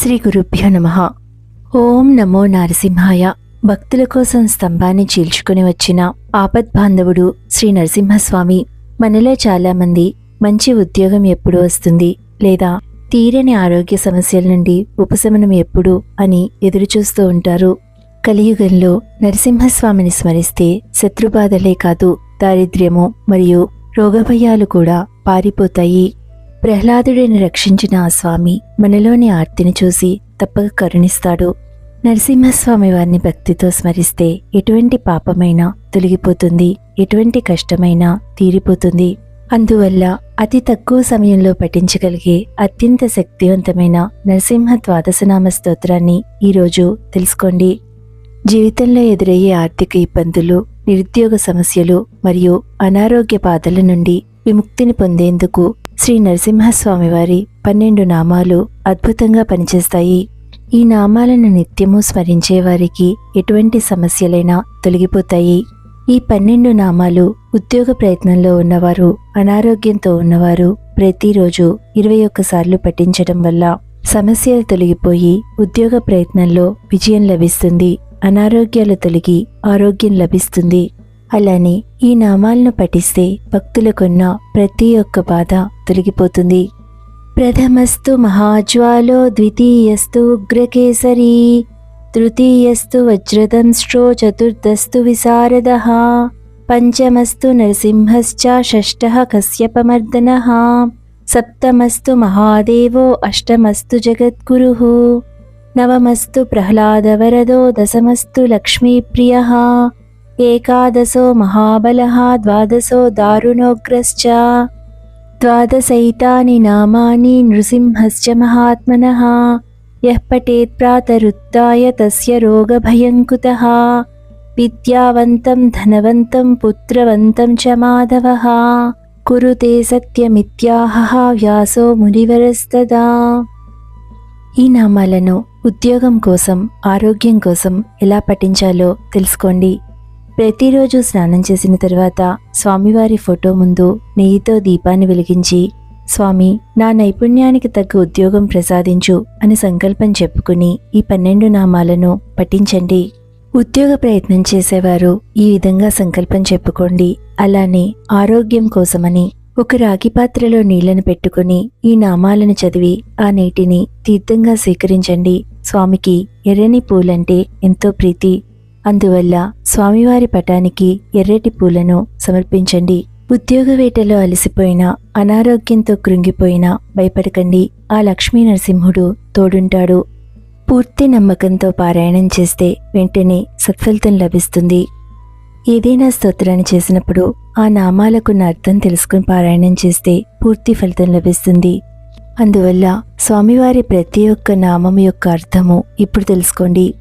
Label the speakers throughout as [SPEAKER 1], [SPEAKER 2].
[SPEAKER 1] శ్రీ గురుభ్యో నమ. ఓం నమో నరసింహాయ. భక్తుల కోసం స్తంభాన్ని చీల్చుకుని వచ్చిన ఆపద్బాంధవుడు శ్రీ నరసింహస్వామి మనలో చాలామంది మంచి ఉద్యోగం ఎప్పుడు వస్తుంది లేదా తీరని ఆరోగ్య సమస్యల నుండి ఉపశమనం ఎప్పుడు అని ఎదురుచూస్తూ ఉంటారు. కలియుగంలో నరసింహస్వామిని స్మరిస్తే శత్రుబాధలే కాదు దారిద్ర్యము మరియు రోగభయాలు కూడా పారిపోతాయి. ప్రహ్లాదుడిని రక్షించిన ఆ స్వామి మనలోని ఆర్తిని చూసి తప్పక కరుణిస్తాడు. నరసింహస్వామి వారిని భక్తితో స్మరిస్తే ఎటువంటి పాపమైనా తొలగిపోతుంది ఎటువంటి కష్టమైనా తీరిపోతుంది. అందువల్ల అతి తక్కువ సమయంలో పఠించగలిగే అత్యంత శక్తివంతమైన నరసింహ ద్వాదశనామ స్తోత్రాన్ని ఈరోజు తెలుసుకోండి. జీవితంలో ఎదురయ్యే ఆర్థిక ఇబ్బందులు నిరుద్యోగ సమస్యలు మరియు అనారోగ్య బాధల నుండి విముక్తిని పొందేందుకు శ్రీ నరసింహస్వామి వారి పన్నెండు నామాలు అద్భుతంగా పనిచేస్తాయి. ఈ నామాలను నిత్యము స్మరించే వారికి ఎటువంటి సమస్యలైనా తొలగిపోతాయి. ఈ పన్నెండు నామాలు ఉద్యోగ ప్రయత్నంలో ఉన్నవారు అనారోగ్యంతో ఉన్నవారు ప్రతిరోజు ఇరవై ఒక్కసార్లు పఠించడం వల్ల సమస్యలు తొలగిపోయి ఉద్యోగ ప్రయత్నంలో విజయం లభిస్తుంది. అనారోగ్యాలు తొలగి ఆరోగ్యం లభిస్తుంది. అలానే ఈ నామాలను పఠిస్తే భక్తులకున్న ప్రతి ఒక్క బాధ తొలగిపోతుంది. ప్రథమస్తు మహాజ్వాలో ద్వితీయస్తు ఉగ్రకేసరీ తృతీయస్తు వజ్రదంశ్రో చతుర్థస్తు విశారద పంచమస్తు నరసింహశ్చ షష్ఠ కశ్యపమర్దన సప్తమస్తు మహాదేవో అష్టమస్తు జగద్గురు నవమస్తు ప్రహ్లాదవరదో దశమస్తు లక్ష్మీప్రియ ఏకాదశో మహాబలः ద్వాదశో దారుణోగ్రశ్చ. ద్వాదశైతాని నామాని నృసింహశ్చ మహాత్మనः. యః పఠేత్ ప్రాతరుత్తాయ తస్య రోగభయంకుతः. విద్యావంతం ధనవంతం పుత్రవంతం చ మాధవः. కురుతే సత్యమిత్యాహ వ్యాసో మునివరస్తదా. ఈ నామాలను ఉద్యోగం కోసం ఆరోగ్యం కోసం ఎలా పఠించాలో తెలుసుకోండి. ప్రతిరోజు స్నానం చేసిన తర్వాత స్వామివారి ఫోటో ముందు నెయ్యితో దీపాన్ని వెలిగించి స్వామి నా నైపుణ్యానికి తగ్గ ఉద్యోగం ప్రసాదించు అని సంకల్పం చెప్పుకుని ఈ పన్నెండు నామాలను పఠించండి. ఉద్యోగ ప్రయత్నం చేసేవారు ఈ విధంగా సంకల్పం చెప్పుకోండి. అలానే ఆరోగ్యం కోసమని ఒక రాగి పాత్రలో నీళ్ళను పెట్టుకుని ఈ నామాలను చదివి ఆ నీటిని తీర్థంగా స్వీకరించండి. స్వామికి ఎర్రని పూలంటే ఎంతో ప్రీతి. అందువల్ల స్వామివారి పటానికి ఎర్రటి పూలను సమర్పించండి. ఉద్యోగ వేటలో అలసిపోయినా అనారోగ్యంతో కృంగిపోయినా భయపడకండి. ఆ లక్ష్మీ నరసింహుడు తోడుంటాడు. పూర్తి నమ్మకంతో పారాయణం చేస్తే వెంటనే సత్ఫలితం లభిస్తుంది. ఏదైనా స్తోత్రాన్ని చేసినప్పుడు ఆ నామాలకున్న అర్థం తెలుసుకుని పారాయణం చేస్తే పూర్తి ఫలితం లభిస్తుంది. అందువల్ల స్వామివారి ప్రతి ఒక్క నామం యొక్క అర్థము ఇప్పుడు తెలుసుకోండి.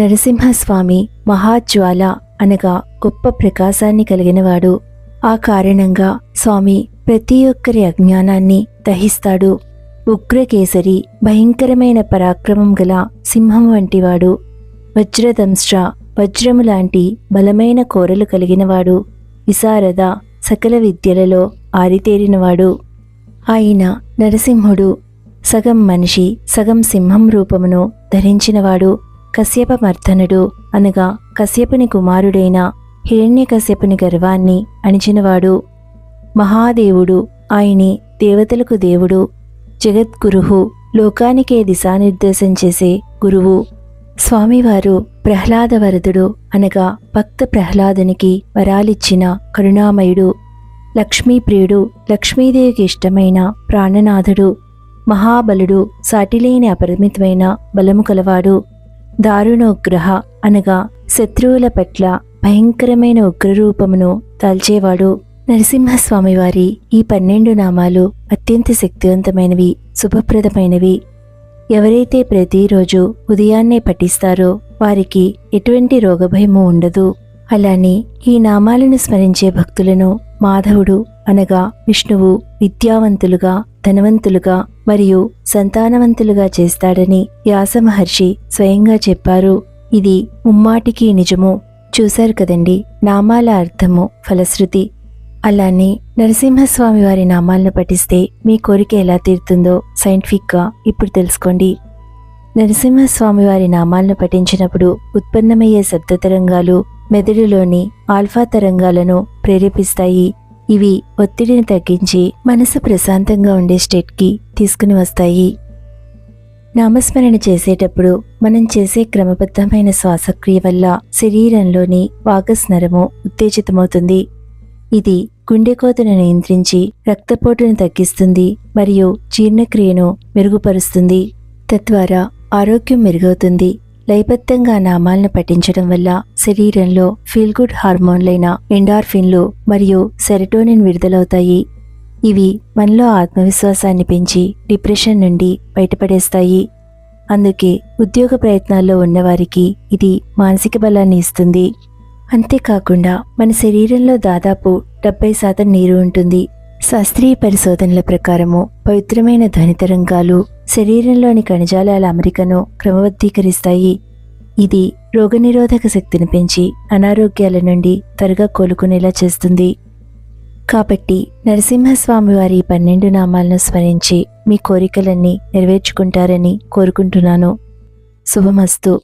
[SPEAKER 1] నరసింహస్వామి మహాజ్వాల అనగా గొప్ప ప్రకాశాన్ని కలిగినవాడు. ఆ కారణంగా స్వామి ప్రతి ఒక్కరి అజ్ఞానాన్ని దహిస్తాడు. ఉగ్రకేసరి భయంకరమైన పరాక్రమం గల సింహం వంటివాడు. వజ్రదంశ్ర వజ్రము లాంటి బలమైన కోరలు కలిగినవాడు. విశారద సకల విద్యలలో ఆరితేరినవాడు. ఆయన నరసింహుడు. సగం మనిషి సగం సింహం రూపమును ధరించినవాడు. కశ్యప కశ్యపమర్ధనుడు అనగా కశ్యపుని కుమారుడైన హిరణ్యకశ్యపుని గర్వాన్ని అణిచినవాడు. మహాదేవుడు ఆయనే దేవతలకు దేవుడు. జగద్గురుహు లోకానికే దిశానిర్దేశం చేసే గురువు. స్వామివారు ప్రహ్లాదవరదుడు అనగా భక్త ప్రహ్లాదునికి వరాలిచ్చిన కరుణామయుడు. లక్ష్మీప్రియుడు లక్ష్మీదేవికి ఇష్టమైన ప్రాణనాథుడు. మహాబలుడు సాటిలేని అపరిమితమైన బలము కలవాడు. దారుణోగ్రహ అనగా శత్రువుల పట్ల భయంకరమైన ఉగ్రరూపమును దాల్చేవాడు నరసింహస్వామివారి ఈ పన్నెండు నామాలు అత్యంత శక్తివంతమైనవి శుభప్రదమైనవి. ఎవరైతే ప్రతిరోజు ఉదయాన్నే పఠిస్తారో వారికి ఎటువంటి రోగభయము ఉండదు. అలానే ఈ నామాలను స్మరించే భక్తులను మాధవుడు అనగా విష్ణువు విద్యావంతులుగా ధనవంతులుగా మరియు సంతానవంతులుగా చేస్తాడని వ్యాస మహర్షి స్వయంగా చెప్పారు. ఇది ముమ్మాటికి నిజము. చూశారు కదండి నామాల అర్థము ఫలశ్రుతి. అలానే నరసింహస్వామి వారి నామాలను పఠిస్తే మీ కోరిక ఎలా తీరుతుందో సైంటిఫిక్గా ఇప్పుడు తెలుసుకోండి. నరసింహస్వామి వారి నామాలను పఠించినప్పుడు ఉత్పన్నమయ్యే శబ్ద తరంగాలు మెదడులోని ఆల్ఫా తరంగాలను ప్రేరేపిస్తాయి. ఇవి ఒత్తిడిని తగ్గించి మనసు ప్రశాంతంగా ఉండే స్టేట్కి తీసుకుని వస్తాయి. నామస్మరణ చేసేటప్పుడు మనం చేసే క్రమబద్ధమైన శ్వాసక్రియ వల్ల శరీరంలోని వాగస్ నరము ఉత్తేజితమవుతుంది. ఇది గుండెకోతను నియంత్రించి రక్తపోటును తగ్గిస్తుంది మరియు జీర్ణక్రియను మెరుగుపరుస్తుంది. తద్వారా ఆరోగ్యం మెరుగవుతుంది. లయబద్ధంగా నామాలను పఠించడం వల్ల శరీరంలో ఫీల్ గుడ్ హార్మోన్లైన ఎండార్ఫిన్లు మరియు సెరటోనిన్ విడుదలవుతాయి. ఇవి మనలో ఆత్మవిశ్వాసాన్ని పెంచి డిప్రెషన్ నుండి బయటపడేస్తాయి. అందుకే ఉద్యోగ ప్రయత్నాల్లో ఉన్నవారికి ఇది మానసిక బలాన్ని ఇస్తుంది. అంతేకాకుండా మన శరీరంలో దాదాపు డెబ్బై శాతం నీరు ఉంటుంది. శాస్త్రీయ పరిశోధనల ప్రకారము పవిత్రమైన ధ్వని తరంగాలు శరీరంలోని కణజాలాల అమరికను క్రమబద్ధీకరిస్తాయి. ఇది రోగనిరోధక శక్తిని పెంచి అనారోగ్యాల నుండి త్వరగా కోలుకునేలా చేస్తుంది. కాబట్టి నరసింహస్వామి వారి పన్నెండు నామాలను స్మరించి మీ కోరికలన్నీ నెరవేర్చుకుంటారని కోరుకుంటున్నాను. శుభమస్తు.